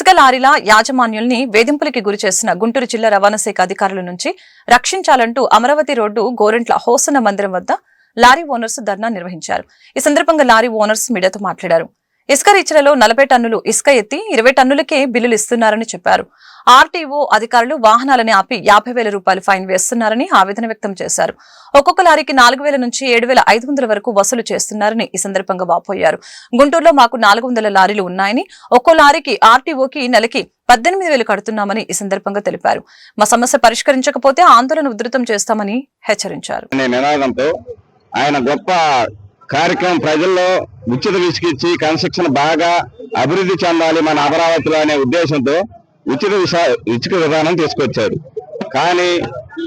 ఇసుక లారీల యాజమాన్యుల్ని వేధింపులకి గురి చేసిన గుంటూరు జిల్లా రవాణా శాఖ అధికారుల నుంచి రక్షించాలంటూ అమరావతి రోడ్డు గోరెంట్ల హోసన్న మందిరం వద్ద లారీ ఓనర్స్ ధర్నా నిర్వహించారు. ఈ సందర్భంగా లారీ ఓనర్స్ మీడియాతో మాట్లాడారు. ఇసుక రీచ్లలో నలభై టన్నులు ఇసుక ఎత్తి ఇరవై టన్నులకే బిల్లులు ఇస్తున్నారని చెప్పారు. ఆర్టీఓ అధికారులు వాహనాలని ఆపి యాభై వేల రూపాయలు ఫైన్ వేస్తున్నారని ఆవేదన వ్యక్తం చేశారు. ఒక్కొక్క లారీకి నాలుగు వేల నుంచి ఏడు వేల ఐదు వందల వరకు వసూలు చేస్తున్నారని ఈ సందర్భంగా వాపోయారు. గుంటూరులో మాకు నాలుగు వందల లారీలు ఉన్నాయని ఒక్కో లారీకి ఆర్టీఓకి నెలకి పద్దెనిమిది వేలు కడుతున్నామని ఈ సందర్భంగా తెలిపారు. మా సమస్య పరిష్కరించకపోతే ఆందోళన ఉధృతం చేస్తామని హెచ్చరించారు. ఆయన గొప్ప కార్యక్రమం ప్రజల్లో ఉచిత విసిగిచ్చి కన్స్ట్రక్షన్ బాగా అభివృద్ధి చెందాలి మన అమరావతిలో అనే ఉద్దేశంతో ఉచిత ఉచిత విధానం తీసుకొచ్చారు. కానీ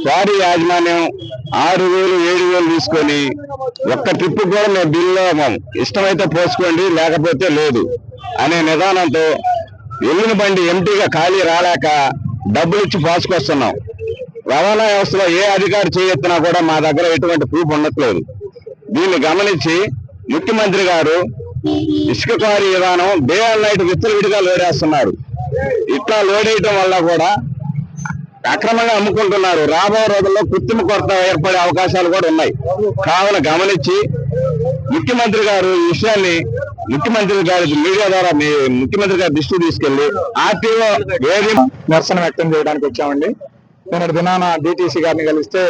క్వారీ యాజమాన్యం ఆరు వేలు ఏడు వేలు తీసుకొని ఒక్క ట్రిప్ కూడా మేము బిల్లు ఇష్టమైతే పోసుకోండి లేకపోతే లేదు అనే నిదానంతో వెళ్ళిన బండి ఎంటీగా ఖాళీ రాలేక డబ్బులు ఇచ్చి పోసుకొస్తున్నాం. రవాణా వ్యవస్థలో ఏ అధికారి చేయెత్తినా కూడా మా దగ్గర ఎటువంటి ప్రూఫ్ ఉండట్లేదు. దీన్ని గమనించి ముఖ్యమంత్రి గారు ఇసుక క్వారీ విధానం డే అండ్ నైట్ విచ్చలవిడిగా లోడేస్తున్నారు. ఇట్లా లోడేయటం వల్ల కూడా అక్రమంగా అమ్ముకుంటున్నారు. రాబో రోజుల్లో కృత్రిమ కొరత ఏర్పడే అవకాశాలు కూడా ఉన్నాయి. కావున గమనించి ముఖ్యమంత్రి గారు ఈ విషయాన్ని ముఖ్యమంత్రి గారి మీడియా ద్వారా మీ ముఖ్యమంత్రి గారి దృష్టికి తీసుకెళ్ళి ఆర్టీఓ వేది నిరసన వ్యక్తం చేయడానికి వచ్చామండి. నేను దినాన డిటిసి గారిని కలిస్తే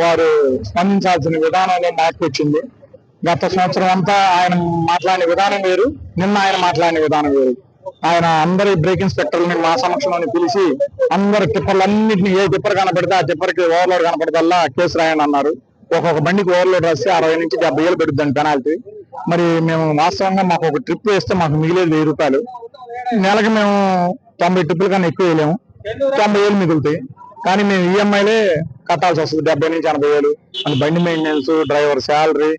వారు స్పందించాల్సిన విధానంలో మార్పు వచ్చింది. గత సంవత్సరం అంతా ఆయన మాట్లాడిన విధానం వేరు నిన్న ఆయన మాట్లాడిన విధానం వేరు. ఆయన అందరి బ్రేక్ ఇన్స్పెక్టర్లని మా సమక్షంలోని పిలిచి అందరు టిప్పర్లన్నింటినీ ఏ టిప్పర్ కనపడితే ఆ టిప్పర్కి ఓవర్లోడ్ కనపడదల్లా కేసు రాయని అన్నారు. ఒక్కొక్క బండికి ఓవర్లోడ్ రాస్తే అరవై నుంచి డెబ్బై ఏళ్ళు పెడుద్దండి పెనాల్టీ. మరి మేము వాస్తవంగా మాకు ఒక ట్రిప్ వేస్తే మాకు మిగిలేదు వెయ్యి రూపాయలు. నెలకి మేము తొంభై ట్రిప్పుల కన్నా ఎక్కువ వేయలేము. తొంభై వేలు మిగులుతాయి. కానీ మేము ఈఎంఐలే కట్టాల్సి వస్తుంది. డెబ్బై నుంచి ఎనభై వేలు. మన బండి మెయింటెనెన్స్ డ్రైవర్ శాలరీ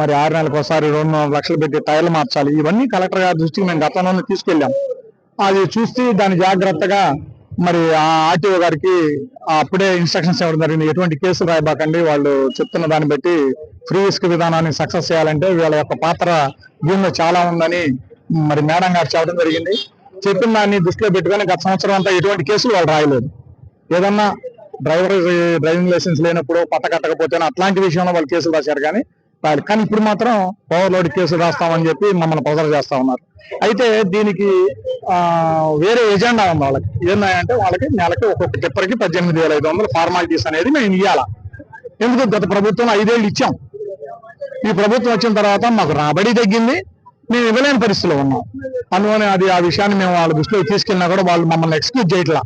మరి ఆరు నెలలకు ఒకసారి రెండు లక్షలు పెట్టి టైర్లు మార్చాలి. ఇవన్నీ కలెక్టర్ గారి దృష్టికి మేము గతంలో తీసుకెళ్ళాం. అది చూసి దాన్ని జాగ్రత్తగా మరి ఆ ఆర్టీఓ గారికి అప్పుడే ఇన్స్ట్రక్షన్స్ ఇవ్వడం జరిగింది. ఎటువంటి కేసులు రాయబాకండి. వాళ్ళు చెప్తున్న దాన్ని బట్టి ఫ్రీ ఇసుక విధానాన్ని సక్సెస్ చేయాలంటే వీళ్ళ యొక్క పాత్ర దీనిలో చాలా ఉందని మరి మేడం గారు చెప్పడం జరిగింది. చెప్పిన దాన్ని దృష్టిలో పెట్టుకొని గత సంవత్సరం అంతా ఎటువంటి కేసులు వాళ్ళు రాయలేదు. ఏదన్నా డ్రైవర్ డ్రైవింగ్ లైసెన్స్ లేనప్పుడు పట్ట కట్టకపోతే అట్లాంటి విషయంలో వాళ్ళు కేసులు రాశారు కానీ రాయలేదు కానీ ఇప్పుడు మాత్రం ఓవర్లోడ్ కేసులు రాస్తామని చెప్పి మమ్మల్ని ప్రెజర్ చేస్తా ఉన్నారు. అయితే దీనికి వేరే ఎజెండా ఉంది వాళ్ళకి. ఏంటంటే వాళ్ళకి నెలకి ఒక్కొక్క టిప్పర్కి పద్దెనిమిది వేల ఐదు వందలు ఫార్మాలిటీస్ అనేది మేము ఇవ్వాలా ఎందుకు గత ప్రభుత్వం ఐదేళ్ళు ఇచ్చాం? ఈ ప్రభుత్వం వచ్చిన తర్వాత మాకు రాబడి తగ్గింది మేము ఇవ్వలేని పరిస్థితిలో ఉన్నాం. అందువల్ల అది ఆ విషయాన్ని మేము వాళ్ళ దృష్టిలో తీసుకెళ్ళినా కూడా వాళ్ళు మమ్మల్ని ఎక్స్క్యూజ్ చేయట్లా.